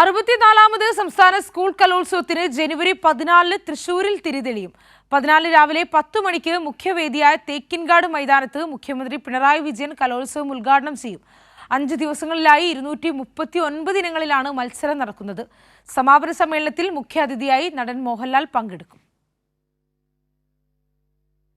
അറുപത്തിനാലാമത് സംസ്ഥാന സ്കൂൾ കലോത്സവത്തിന് ജനുവരി പതിനാലിന് തൃശൂരിൽ തിരിതെളിയും. പതിനാലിന് രാവിലെ പത്ത് മണിക്ക് മുഖ്യവേദിയായ തേക്കിൻകാട് മൈതാനത്ത് മുഖ്യമന്ത്രി പിണറായി വിജയൻ കലോത്സവം ഉദ്ഘാടനം ചെയ്യും. അഞ്ച് ദിവസങ്ങളിലായി ഇരുന്നൂറ്റി മുപ്പത്തി ഒൻപത് ഇനങ്ങളിലാണ് മത്സരം നടക്കുന്നത്. സമാപന സമ്മേളനത്തിൽ മുഖ്യാതിഥിയായി നടൻ മോഹൻലാൽ പങ്കെടുക്കും.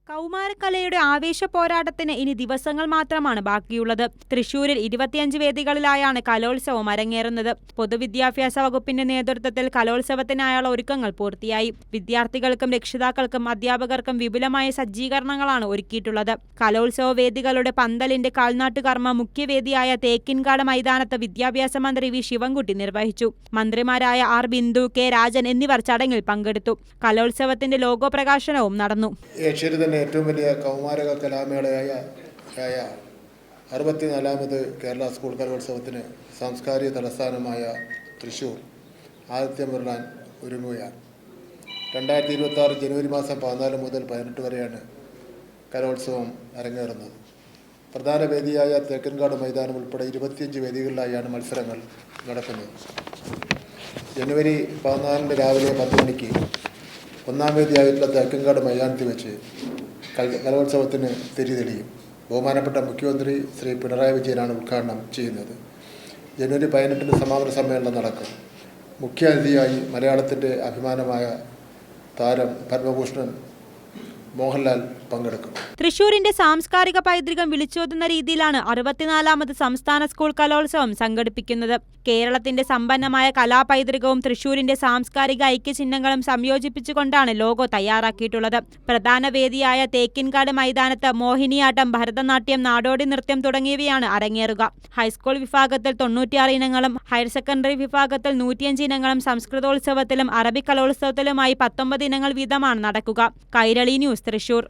കൗമാരക്കലയുടെ ആവേശ പോരാട്ടത്തിന് ഇനി ദിവസങ്ങൾ മാത്രമാണ് ബാക്കിയുള്ളത്. തൃശൂരിൽ ഇരുപത്തിയഞ്ച് വേദികളിലായാണ് കലോത്സവം അരങ്ങേറുന്നത്. പൊതുവിദ്യാഭ്യാസ വകുപ്പിന്റെ നേതൃത്വത്തിൽ കലോത്സവത്തിനായുള്ള ഒരുക്കങ്ങൾ പൂർത്തിയായി. വിദ്യാർത്ഥികൾക്കും രക്ഷിതാക്കൾക്കും അധ്യാപകർക്കും വിപുലമായ സജ്ജീകരണങ്ങളാണ് ഒരുക്കിയിട്ടുള്ളത്. കലോത്സവ വേദികളുടെ പന്തലിന്റെ കാൽനാട്ടുകർമ്മ മുഖ്യവേദിയായ തേക്കിൻകാട് മൈതാനത്ത് വിദ്യാഭ്യാസ മന്ത്രി വി. ശിവൻകുട്ടി നിർവഹിച്ചു. മന്ത്രിമാരായ ആർ. ബിന്ദു കെ. രാജൻ എന്നിവർ ചടങ്ങിൽ പങ്കെടുത്തു. കലോത്സവത്തിന്റെ ലോഗോ പ്രകാശനവും നടന്നു. തന്നെ ഏറ്റവും വലിയ കൗമാരക കലാമേളയായ ആയ അറുപത്തിനാലാമത് കേരള സ്കൂൾ കലോത്സവത്തിന് സാംസ്കാരിക തലസ്ഥാനമായ തൃശൂർ ആദിത്യം വരളാൻ ഒരുങ്ങുകയാണ്. രണ്ടായിരത്തി ഇരുപത്തി ആറ് ജനുവരി മാസം പതിനാല് മുതൽ പതിനെട്ട് വരെയാണ് കലോത്സവം അരങ്ങേറുന്നത്. പ്രധാന വേദിയായ തേക്കൻകാട് മൈതാനം ഉൾപ്പെടെ ഇരുപത്തിയഞ്ച് വേദികളിലായാണ് മത്സരങ്ങൾ നടക്കുന്നത്. ജനുവരി പതിനാലിന് രാവിലെ പത്ത് മണിക്ക് ഒന്നാം വേദിയായിട്ടുള്ള തേക്കൻകാട് മൈതാനത്തിൽ വെച്ച് കലോത്സവത്തിന് തിരിതെളിയും. ബഹുമാനപ്പെട്ട മുഖ്യമന്ത്രി ശ്രീ പിണറായി വിജയനാണ് ഉദ്ഘാടനം ചെയ്യുന്നത്. ജനുവരി പതിനെട്ടിന് സമാപന സമ്മേളനം നടക്കും. മുഖ്യാതിഥിയായി മലയാളത്തിന്റെ അഭിമാനമായ താരം പത്മഭൂഷണൻ മോഹൻലാൽ പങ്കെടുക്കും. തൃശൂരിന്റെ സാംസ്കാരിക പൈതൃകം വിളിച്ചോതുന്ന രീതിയിലാണ് അറുപത്തിനാലാമത് സംസ്ഥാന സ്കൂൾ കലോത്സവം സംഘടിപ്പിക്കുന്നത്. കേരളത്തിന്റെ സമ്പന്നമായ കലാപൈതൃകവും തൃശൂരിന്റെ സാംസ്കാരിക ഐക്യചിഹ്നങ്ങളും സംയോജിപ്പിച്ചുകൊണ്ടാണ് ലോഗോ തയ്യാറാക്കിയിട്ടുള്ളത്. പ്രധാന വേദിയായ തേക്കിൻകാട് മൈതാനത്ത് മോഹിനിയാട്ടം ഭരതനാട്യം നാടോടി നൃത്യം തുടങ്ങിയവയാണ് അരങ്ങേറുക. ഹൈസ്കൂൾ വിഭാഗത്തിൽ തൊണ്ണൂറ്റിയാറ് ഇനങ്ങളും ഹയർ സെക്കൻഡറി വിഭാഗത്തിൽ നൂറ്റിയഞ്ച് ഇനങ്ങളും സംസ്കൃതോത്സവത്തിലും അറബി കലോത്സവത്തിലുമായി പത്തൊമ്പത് ഇനങ്ങൾ വീതമാണ് നടക്കുക. കൈരളി ന്യൂസ് തൃശൂർ.